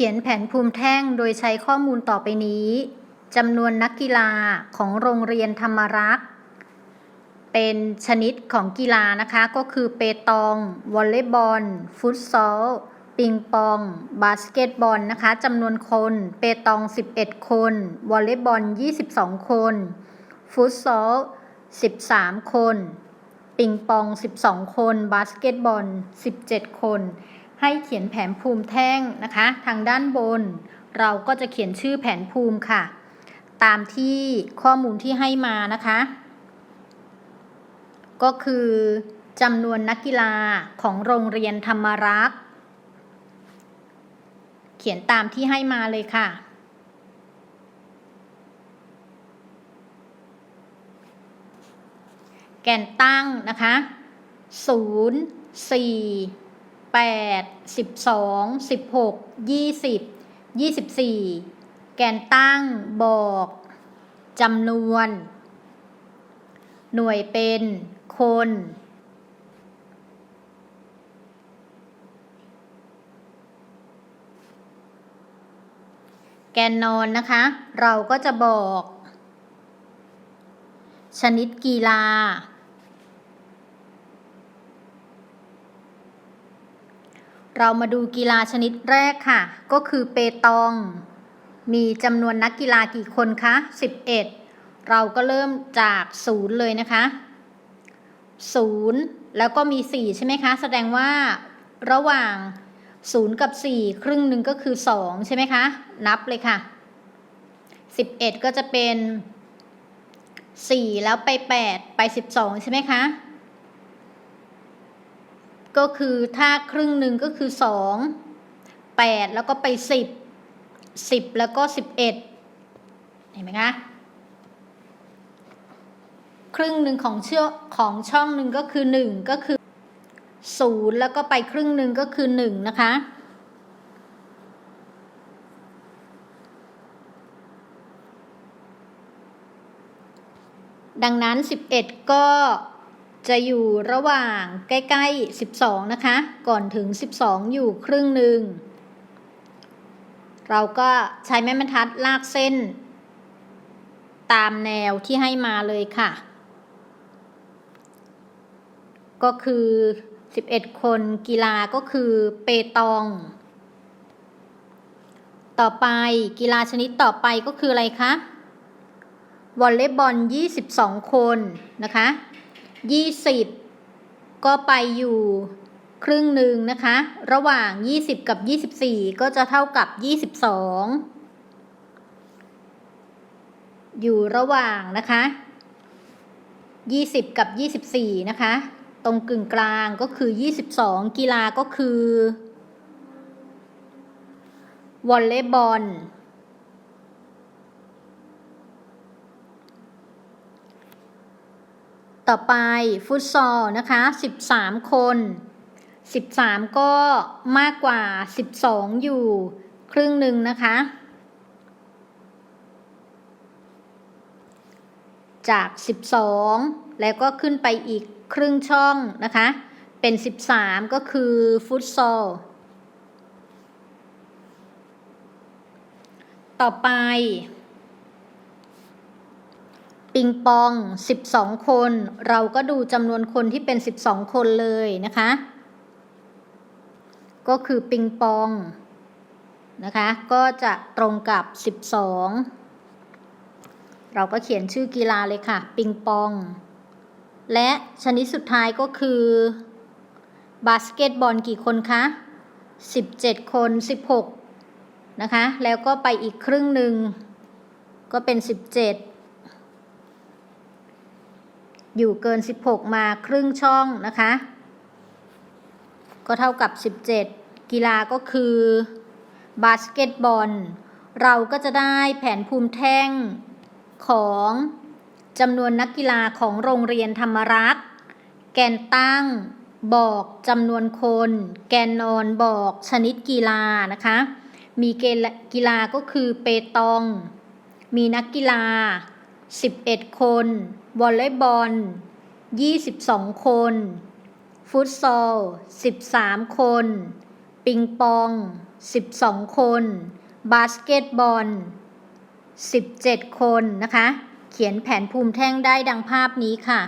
ขียนแผนภูมิแท่งโดยใช้ข้อมูลต่อไปนี้จำนวนนักกีฬาของโรงเรียนธรรมรักษ์เป็นชนิดของกีฬานะคะก็คือเปตองวอลเลย์บอล ฟุตซอล ปิงปอง บาสเกตบอลนะคะจำนวนคน เปตอง 11 คน วอลเลย์บอล 22 คน ฟุตซอล 13 คน ปิงปอง 12 คน บาสเกตบอล 17 คน ให้เขียนแผนภูมิแท่งนะคะ ทางด้านบน เราก็จะเขียนชื่อแผนภูมิค่ะ ตามที่ข้อมูลที่ให้มานะคะ ก็คือจำนวนนักกีฬาของโรงเรียนธรรมรักษ์เขียนตามที่ให้มาเลยค่ะ แกนตั้งนะคะ 0 4 8 12 16 20 24แกนตั้งบอกจำนวน หน่วยเป็นคน แกนนอนนะคะ เราก็จะบอก ชนิดกีฬา เรามาดูกีฬาชนิดแรกค่ะ ก็คือเปตอง มีจำนวนนักกีฬากี่คนคะ 11 เราก็เริ่มจากศูนย์เลยนะคะศูนย์แล้วก็มี 4 ใช่ไหมคะ แสดงว่าระหว่าง0กับ 4 ครึ่งหนึ่งก็คือ 2 ใช่ไหมคะ นับเลยค่ะ 11 ก็จะเป็น 4 แล้วไป 8 ไป 12 ใช่ไหมคะ ก็คือถ้าครึ่งหนึ่งก็คือ2 8แล้วก็ไป10 10แล้วก็11เห็นไหมคะครึ่งหนึ่งของเชือของช่องหนึ่งก็คือ1ก็คือ0แล้วก็ไปครึ่งหนึ่งก็คือ1นะคะดังนั้น 11 ก็ จะอยู่ระหว่างใกล้ๆ 12 นะคะ ก่อนถึง 12 อยู่ครึ่งหนึ่ง เราก็ใช้แม่บรรทัดลากเส้น ตามแนวที่ให้มาเลยค่ะ ก็คือ 11 คนกีฬาก็คือเปตอง ต่อไปกีฬาชนิดต่อไปก็คืออะไรคะวอลเลย์บอล 22 คนนะคะ 20ก็ไปอยู่ครึ่งหนึ่งนะคะ ระหว่าง 20 กับ 24 ก็จะเท่ากับ 22 อยู่ระหว่างนะคะ 20 กับ 24 นะคะ ตรงกึ่งกลางก็คือ 22 กีฬาก็คือวอลเลย์บอล ต่อไปฟุตซอลนะคะ13 คน 13 ก็มากกว่า 12 อยู่ครึ่งหนึ่งนะคะ จาก 12 แล้วก็ขึ้นไปอีกครึ่งช่องนะคะ เป็น 13 ก็คือฟุตซอลต่อไป ปิงปอง 12 คน เราก็ดูจำนวนคนที่เป็น 12 คนเลยนะคะ ก็คือปิงปองนะคะ ก็จะตรงกับ 12 เราก็เขียนชื่อกีฬาเลยค่ะ ปิงปอง และชนิดสุดท้ายก็คือบาสเกตบอลกี่คนคะ 17 คน 16 นะคะ แล้วก็ไปอีกครึ่งหนึ่ง ก็เป็น 17 อยู่เกิน 16 มาครึ่งช่องนะคะ ก็เท่ากับ 17 กีฬาก็คือบาสเกตบอล เราก็จะได้แผนภูมิแท่งของจำนวนนักกีฬาของโรงเรียนธรรมรักษ์ แกนตั้งบอกจำนวนคน แกนนอนบอกชนิดกีฬานะคะ มีเกกีฬาก็คือเปตอง มีนักกีฬา 11 คน วอลเลย์บอล 22 คน ฟุตซอล 13 คน ปิงปอง 12 คน บาสเกตบอล 17 คนนะคะ เขียนแผนภูมิแท่งได้ดังภาพนี้ค่ะ